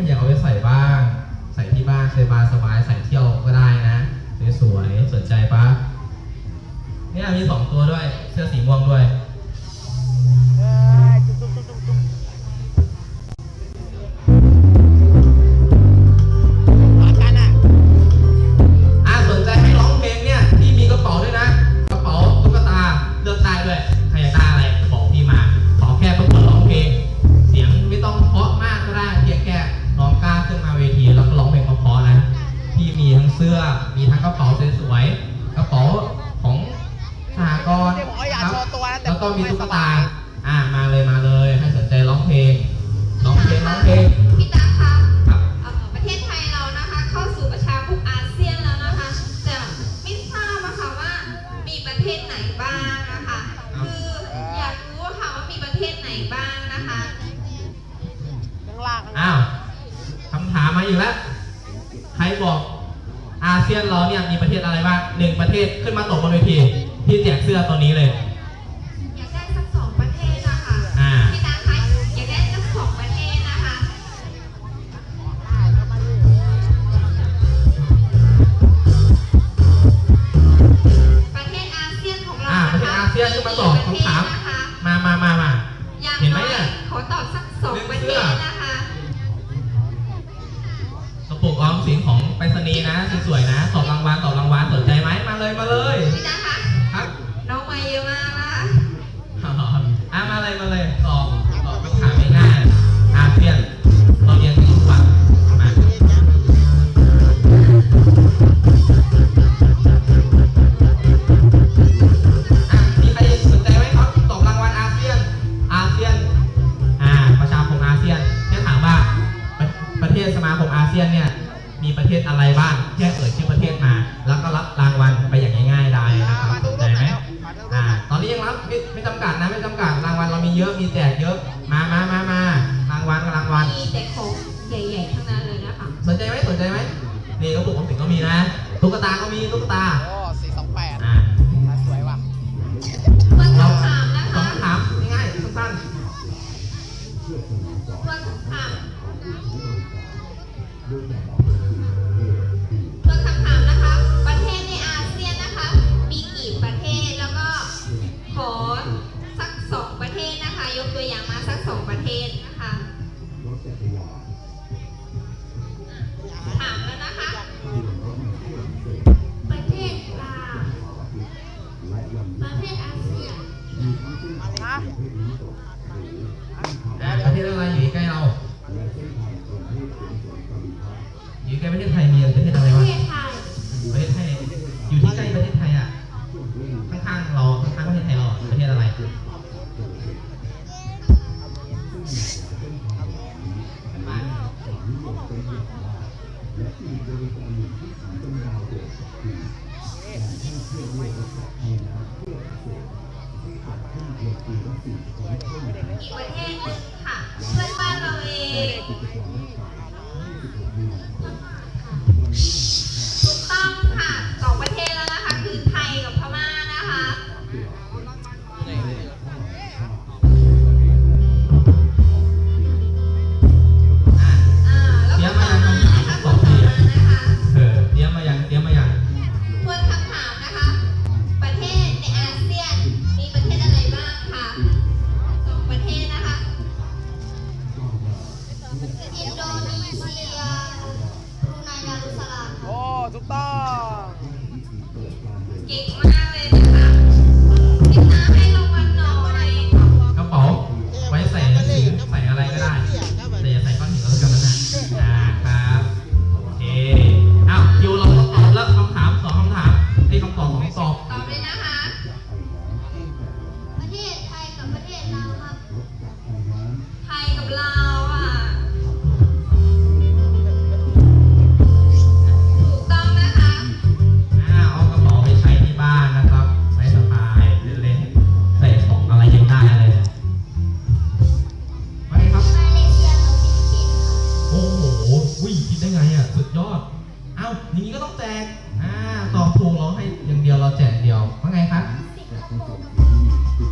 ก็อยากเอาไปใส่บ้าง ใส่ที่บ้านใส่บาร์สบายใส่เที่ยวก็ได้นะสวยๆสนใจปะเนี่ยมีสองตัวด้วย เสื้อสีม่วงด้วย ต้องมีตุ๊กตา อ่ามาเลยมาเลย ให้สนใจร้องเพลง ร้องเพลงร้องเพลง พี่ตาคะครับประเทศไทยเรานะคะ เข้าสู่ประชาคมอาเซียนแล้วนะคะ แต่ไม่ทราบอะค่ะว่ามีประเทศไหนบ้างนะคะ คืออยากรู้ค่ะว่ามีประเทศไหนบ้างนะคะ ข้างล่างอ้าวคำถามมาอีกแล้ว ใครบอกอาเซียนเราเนี่ยมีประเทศอะไรบ้างหนึ่งประเทศขึ้นมาตกบนเวที ที่แจกเสื้อตัวนี้เลย เซียนเนี่ยมีประเทศอะไรบ้างแค่เอ่ยชื่อประเทศมา แล้วก็รับรางวัลไปอย่างง่ายๆได้นะครับสนใจไหมอ่าตอนนี้ยังรับไม่จำกัดนะไม่จำกัดรางวัลเรามีเยอะมีแจกเยอะมามามามารางวัลกับรางวัลมีแต่ของใหญ่ๆทั้งนั้นเลยนะคะสนใจไหมสนใจไหมนี่ก็ปลุกของสิงก็มีนะตุ๊กตาก็มีตุ๊กตา กี่เปรท่เที่พื่อนงค่ะ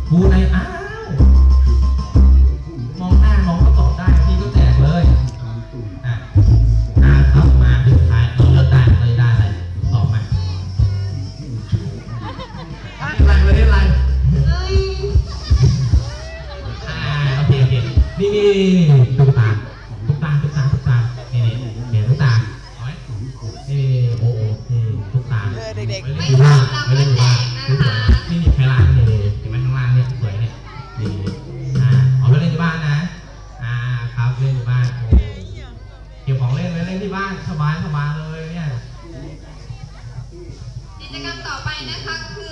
พูดในอ้าวมองหน้าน้องก็ตอบได้พี่ก็แจกเลยอะอ่าครับมาถึท้ายตอนเลือกได้เลยได้อะไตอบมาอะไรไม่ได้อะไรเอ้ยอ่โอเคโอเคนี่นี่ตุ๊กตาตุ๊กตาตุ๊กตาตุ๊กตานี่นี่เห็นตุ๊กตาเฮ้ยนี่โอ้โหนี่ตุ๊กตาเด็กๆไม่ นะคะคื